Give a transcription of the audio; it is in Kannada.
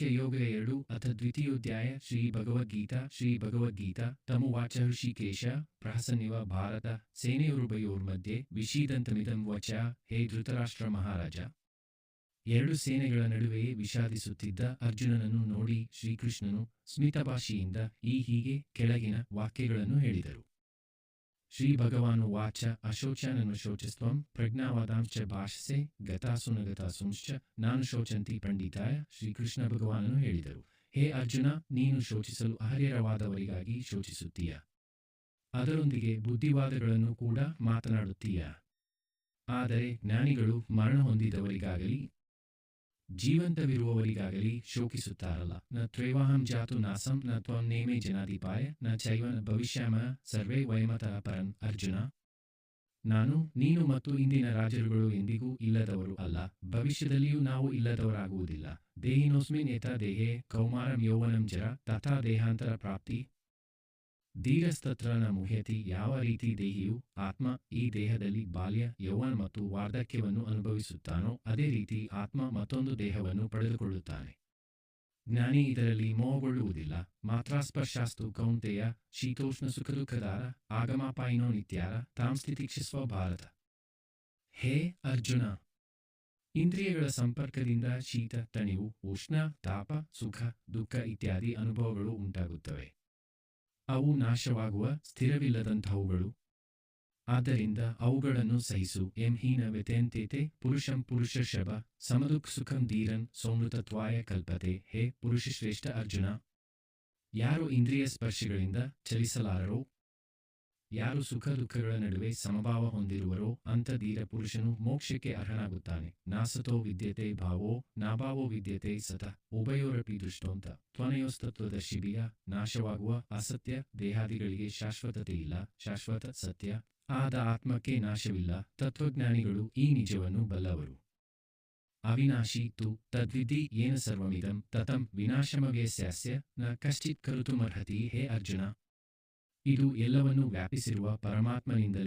ಯೋಗ ಎರಡು ಅಥ ದ್ವಿತೀಯೋಧ್ಯಾಯ ಶ್ರೀ ಭಗವದ್ಗೀತಾ ಶ್ರೀ ಭಗವದ್ಗೀತಾ, ತಮುವಾಚ ಋಷಿಕೇಶ, ಪ್ರಹಸನಿವ ಭಾರತ ಸೇನೆಯೋರುಭಯೋರ್ಮಧ್ಯೆ ವಿಷೀದಂತಮಿದಂ ವಚ, ಹೇ ಧೃತರಾಷ್ಟ್ರ ಮಹಾರಾಜ. ಎರಡು ಸೇನೆಗಳ ನಡುವೆಯೇ ವಿಷಾದಿಸುತ್ತಿದ್ದ ಅರ್ಜುನನನ್ನು ನೋಡಿ ಶ್ರೀಕೃಷ್ಣನು ಸ್ಮಿತಭಾಷೆಯಿಂದ ಈ ಹೀಗೆ ಕೆಳಗಿನ ವಾಕ್ಯಗಳನ್ನು ಹೇಳಿದರು. ಶ್ರೀ ಭಗವಾನು ವಾಚ ಅಶೋಚನನ್ನು ಶೋಚಸ್ತ್ವಂ ಪ್ರಜ್ಞಾವಾದಾಂಶ್ಚ ಭಾಷಸೆ ಗತಾಸುನಗತಾಸುಂಶ್ಚ ನಾನು ಶೋಚಂತಿ ಪಂಡಿತಾಯ ಶ್ರೀಕೃಷ್ಣ ಭಗವಾನನು ಹೇಳಿದರು. ಹೇ ಅರ್ಜುನ, ನೀನು ಶೋಚಿಸಲು ಅಹರ್ಯರವಾದವರಿಗಾಗಿ ಶೋಚಿಸುತ್ತೀಯ. ಅದರೊಂದಿಗೆ ಬುದ್ಧಿವಾದಗಳನ್ನು ಕೂಡ ಮಾತನಾಡುತ್ತೀಯ. ಆದರೆ ಜ್ಞಾನಿಗಳು ಮರಣ ಹೊಂದಿದವರಿಗಾಗಲಿ ಜೀವಂತವಿರುವವರಿಗಾಗಲಿ ಶೋಕಿಸುತ್ತಾರಲ್ಲ. ನ ತ್ರೇವಾಹಂ ಜಾತು ನಾಸಂ, ನ ತ್ವಂ ನೇಮೆ ಜನಾಧಿಪಾಯ, ನ ಚೈವ ಭವಿಷ್ಯಮ ಸರ್ವೇ ವಯಮತಃ ಪರನ್ ಅರ್ಜುನ. ನಾನು, ನೀನು ಮತ್ತು ಇಂದಿನ ರಾಜರುಗಳು ಎಂದಿಗೂ ಇಲ್ಲದವರು ಅಲ್ಲ. ಭವಿಷ್ಯದಲ್ಲಿಯೂ ನಾವು ಇಲ್ಲದವರಾಗುವುದಿಲ್ಲ. ದೇಹಿನೋಸ್ಮಿನ್ ಏತ ದೇಹೇ ಕೌಮಾರಂ ಯೌವನಂ ಜರ, ತಥಾ ದೇಹಾಂತರ ಪ್ರಾಪ್ತಿ. ಧೀರಸ್ತತ್ರ ನ ಮುಹ್ಯತಿ ಯಾವ ರೀತಿ ದೇಹಿಯು ಆತ್ಮ ಈ ದೇಹದಲ್ಲಿ ಬಾಲ್ಯ, ಯೌವನ ಮತ್ತು ವಾರ್ಧಕ್ಯವನ್ನು ಅನುಭವಿಸುತ್ತಾನೋ ಅದೇ ರೀತಿ ಆತ್ಮ ಮತ್ತೊಂದು ದೇಹವನ್ನು ಪಡೆದುಕೊಳ್ಳುತ್ತಾನೆ. ಜ್ಞಾನಿ ಇದರಲ್ಲಿ ಮೋಹಗೊಳ್ಳುವುದಿಲ್ಲ. ಮಾತ್ರಾಸ್ಪರ್ಶಾಸ್ತು ಕೌಂತೆಯ, ಶೀತೋಷ್ಣ ಸುಖದುಃಖದಾರ ಆಗಮಾಪಾಯಿನೋ ನಿತ್ಯಾರ ತಾಂ ಸ್ಥಿತಿಕ್ಷಿಸುವ ಭಾರತ. ಹೇ ಅರ್ಜುನ! ಇಂದ್ರಿಯಗಳ ಸಂಪರ್ಕದಿಂದ ಶೀತ, ತಣಿವು, ಉಷ್ಣ, ತಾಪ, ಸುಖ, ದುಃಖ ಇತ್ಯಾದಿ ಅನುಭವಗಳು ಉಂಟಾಗುತ್ತವೆ. ಅವು ನಾಶವಾಗುವ ಸ್ಥಿರವಿಲ್ಲದಂಥವುಗಳು. ಆದ್ದರಿಂದ ಅವುಗಳನ್ನು ಸಹಿಸು ಎಂ ಹೀನ ವ್ಯತೆಯಂತೇತೆ ಪುರುಷಂ ಪುರುಷ ಶಬ ಸಮದುಕ್ ಸುಖಂ ಧೀರನ್ ಸೋಮೃತತ್ವಾಯ ಕಲ್ಪತೆ, ಹೇ ಪುರುಷಶ್ರೇಷ್ಠ ಅರ್ಜುನ. ಯಾರು ಇಂದ್ರಿಯ ಸ್ಪರ್ಶಗಳಿಂದ ಚಲಿಸಲಾರರೋ ಯಾರು ಸುಖ ದುಃಖಗಳ ನಡುವೆ ಸಮಭಾವ ಹೊಂದಿರುವರೋ ಅಂಥ ಧೀರ ಪುರುಷನು ಮೋಕ್ಷಕ್ಕೆ ಅರ್ಹನಾಗುತ್ತಾನೆ. ನಾಸತೋ ವಿದ್ಯತೆ ಭಾವೋ, ನಾಭಾವೋ ವಿದ್ಯತೆ ಸತ. ಉಭಯೋರಪಿ ದೃಷ್ಟೋಂತ. ತ್ವನಯೋಸ್ತತ್ವದರ್ಶಿಬಿಯ ನಾಶವಾಗುವ, ಅಸತ್ಯ, ದೇಹಾದಿಗಳಿಗೆ ಶಾಶ್ವತತೆ ಇಲ್ಲ ಶಾಶ್ವತ ಸತ್ಯ. ಆದ ಆತ್ಮಕ್ಕೆ ನಾಶವಿಲ್ಲ, ತತ್ವಜ್ಞಾನಿಗಳು ಈ ನಿಜವನ್ನು ಬಲ್ಲವರು. ಅವಿನಾಶಿ ತು, ತದ್ವಿಧಿ ಏನ ಸರ್ವಮಿದಂ, ತತಂ ವಿನಾಶಮವ್ಯಸ್ಯಾಸ್ಯ, ನ ಕಶ್ಚಿತ್ ಕರುತುಮರ್ಹತಿ ಹೇ ಅರ್ಜುನ. ಇದು ಎಲ್ಲವನ್ನೂ ವ್ಯಾಪಿಸಿರುವ ಪರಮಾತ್ಮನಿಂದಲೇ